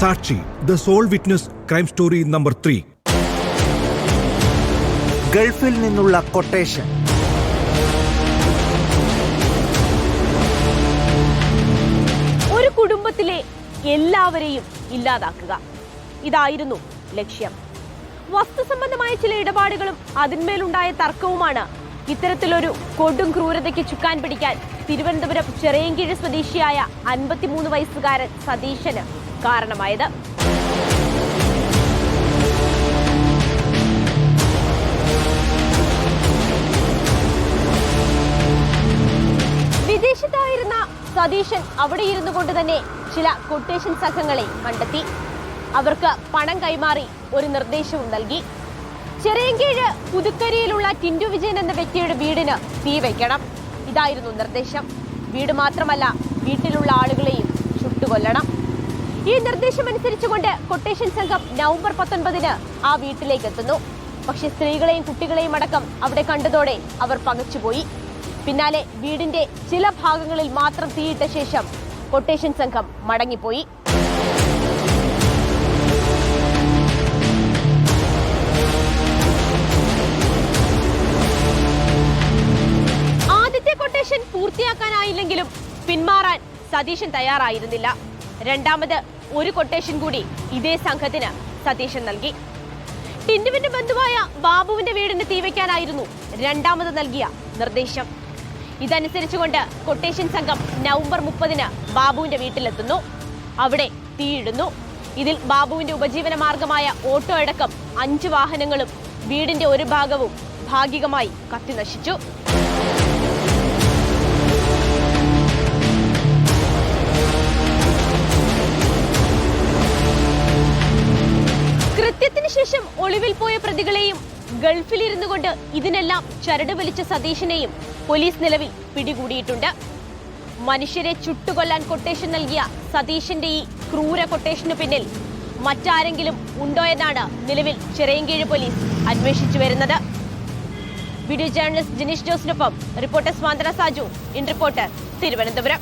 സാക്ഷി the soul witness crime story number three. ഗൾഫിൽ നിന്നുള്ള കൊട്ടേഷൻ. ഒരു കുടുംബത്തിലെ എല്ലാവരെയും ഇല്ലാതാക്കുക. ഇതായിരുന്നു ലക്ഷ്യം. വസ്തുസംബന്ധമായ ചില ഇടപാടുകളും അതിന്മേലുണ്ടായ തർക്കവുമാണ് ഇത്തരത്തിലൊരു കൊടും ക്രൂരതയ്ക്ക് ചുക്കാൻ പിടിക്കാൻ തിരുവനന്തപുരം ചെറിയങ്കീഴ് സ്വദേശിയായ അൻപത്തിമൂന്ന് വയസ്സുകാരൻ സതീശന് കാരണമായത്. വിദേശത്തായിരുന്ന സതീശൻ അവിടെ ഇരുന്നു കൊണ്ട് തന്നെ ചില കൊട്ടേഷൻ സംഘങ്ങളെ കണ്ടെത്തി. അവർക്ക് പണം കൈമാറി ഒരു നിർദ്ദേശവും നൽകി. ചെറിയങ്കീഴ് പുതുക്കരിയിലുള്ള ടിൻഡു വിജയൻ എന്ന വ്യക്തിയുടെ വീടിന് തീ വയ്ക്കണം ഇതായിരുന്നു നിർദ്ദേശം. വീട് മാത്രമല്ല വീട്ടിലുള്ള ആളുകളെയും ചുട്ടുകൊല്ലണം. ഈ നിർദ്ദേശം അനുസരിച്ചുകൊണ്ട് കൊട്ടേഷൻ സംഘം നവംബർ പത്തൊൻപതിന് ആ വീട്ടിലേക്ക് എത്തുന്നു. പക്ഷെ സ്ത്രീകളെയും കുട്ടികളെയും അടക്കം അവിടെ കണ്ടതോടെ അവർ പകച്ചുപോയി. പിന്നാലെ വീടിന്റെ ചില ഭാഗങ്ങളിൽ മാത്രം തീയിട്ട ശേഷം കൊട്ടേഷൻ സംഘം മടങ്ങിപ്പോയി. ആദ്യത്തെ കൊട്ടേഷൻ പൂർത്തിയാക്കാനായില്ലെങ്കിലും പിന്മാറാൻ സതീശൻ തയ്യാറായിരുന്നില്ല. രണ്ടാമത് ഒരു കൊട്ടേഷൻ കൂടി ഇതേ സംഘത്തിന് സതീശൻ നൽകി. ടിൻഡുവിന്റെ ബന്ധുവായ ബാബുവിന്റെ വീടിന് തീവയ്ക്കാനായിരുന്നു രണ്ടാമത് നൽകിയ നിർദ്ദേശം. ഇതനുസരിച്ചുകൊണ്ട് കൊട്ടേഷൻ സംഘം നവംബർ മുപ്പതിന് ബാബുവിന്റെ വീട്ടിലെത്തുന്നു. അവിടെ തീയിടുന്നു. ഇതിൽ ബാബുവിന്റെ ഉപജീവന മാർഗമായ ഓട്ടോ അടക്കം അഞ്ച് വാഹനങ്ങളും വീടിന്റെ ഒരു ഭാഗവും ഭാഗികമായി കത്തിനശിച്ചു. ഒളിവിൽ പോയ പ്രതികളെയും ഗൾഫിലിരുന്നു കൊണ്ട് ഇതിനെല്ലാം ചരട് വലിച്ച സതീഷിനെയും പോലീസ് നിലവിൽ പിടികൂടിയിട്ടുണ്ട്. മനുഷ്യരെ ചുട്ടുകൊല്ലാൻ കൊട്ടേഷൻ നൽകിയ സതീഷിന്റെ ഈ ക്രൂര കൊട്ടേഷനു പിന്നിൽ മറ്റാരെങ്കിലും ഉണ്ടോ എന്നാണ് നിലവിൽ ചിറയൻകീഴ് പോലീസ് അന്വേഷിച്ചു വരുന്നത്. വീഡിയോ ജേർണലിസ്റ്റ് ജിനീഷ് ജോസിനൊപ്പം reporter Swanthana Saju in reporter Thiruvananthapuram.